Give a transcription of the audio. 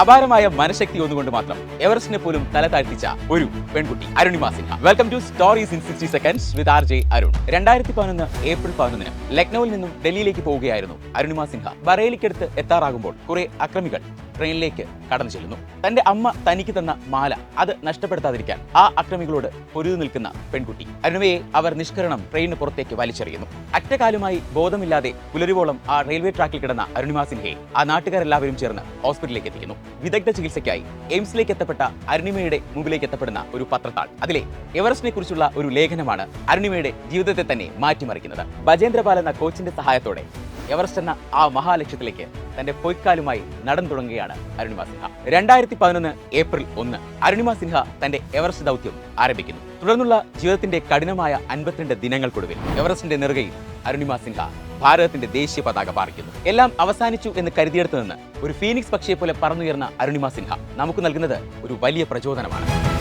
അപാരമായ മനഃശക്തി ഒന്നുകൊണ്ട് മാത്രം എവറസ്റ്റിനെ പോലും തല താഴ്ത്തിച്ച ഒരു പെൺകുട്ടി. Arunima Sinha. Welcome to stories in sixty seconds with R J Arun രണ്ടായിരത്തി പതിനൊന്ന് ഏപ്രിൽ പതിനൊന്നിന് ലക്നൌവിൽ നിന്നും ഡൽഹിയിലേക്ക് പോവുകയായിരുന്നു അരുണിമ സിൻഹ. ബറേലിക്കടുത്ത് എത്താറാകുമ്പോൾ കുറെ അക്രമികൾ ട്രെയിനിലേക്ക് കടന്നു ചെല്ലുന്നു. തന്റെ അമ്മ തനിക്ക് തന്ന മാല അത് നഷ്ടപ്പെടുത്താതിരിക്കാൻ ആ അക്രമികളോട് പൊരുതു നിൽക്കുന്ന പെൺകുട്ടി. അരുണവയെ അവർ നിഷ്കരണം ട്രെയിനിന് പുറത്തേക്ക് വലിച്ചെറിയുന്നു. അറ്റകാലുമായി ബോധമില്ലാതെ പുലരുവോളം ആ റെയിൽവേ ട്രാക്കിൽ കിടന്ന അരുണിമ സിൻഹയെ ആ നാട്ടുകാരെല്ലാവരും ചേർന്ന് ഹോസ്പിറ്റലിലേക്ക് എത്തിക്കുന്നു. വിദഗ്ധ ചികിത്സയ്ക്കായി എയിംസിലേക്ക് എത്തപ്പെട്ട അരുണിമയുടെ മുമ്പിലേക്ക് എത്തപ്പെടുന്ന ഒരു പത്രത്താൾ. അതിലെ എവറസ്റ്റിനെ കുറിച്ചുള്ള ഒരു ലേഖനമാണ് അരുണിമയുടെ ജീവിതത്തെ തന്നെ മാറ്റിമറിക്കുന്നത്. ബജേന്ദ്രപാൽ എന്ന കോച്ചിന്റെ സഹായത്തോടെ എവറസ്റ്റ് എന്ന ആ മഹാലക്ഷ്യത്തിലേക്ക് തന്റെ പൊയ്ക്കാലുമായി നടന്നു തുടങ്ങുകയാണ് അരുണിമ സിൻഹ. രണ്ടായിരത്തി പതിനൊന്ന് ഏപ്രിൽ ഒന്ന് അരുണിമ സിൻഹ തന്റെ എവറസ്റ്റ് ദൗത്യം ആരംഭിക്കുന്നു. തുടർന്നുള്ള ജീവിതത്തിന്റെ കഠിനമായ അൻപത്തിരണ്ട് ദിനങ്ങൾക്കൊടുവിൽ എവറസ്റ്റിന്റെ നെറുകയിൽ അരുണിമ സിൻഹ ഭാരതത്തിന്റെ ദേശീയ പതാക പാറിക്കുന്നു. എല്ലാം അവസാനിച്ചു എന്ന് കരുതിയെടുത്തു നിന്ന് ഒരു ഫീനിക്സ് പക്ഷിയെ പോലെ പറന്നുയർന്ന അരുണിമ സിൻഹ നമുക്ക് നൽകുന്നത് ഒരു വലിയ പ്രചോദനമാണ്.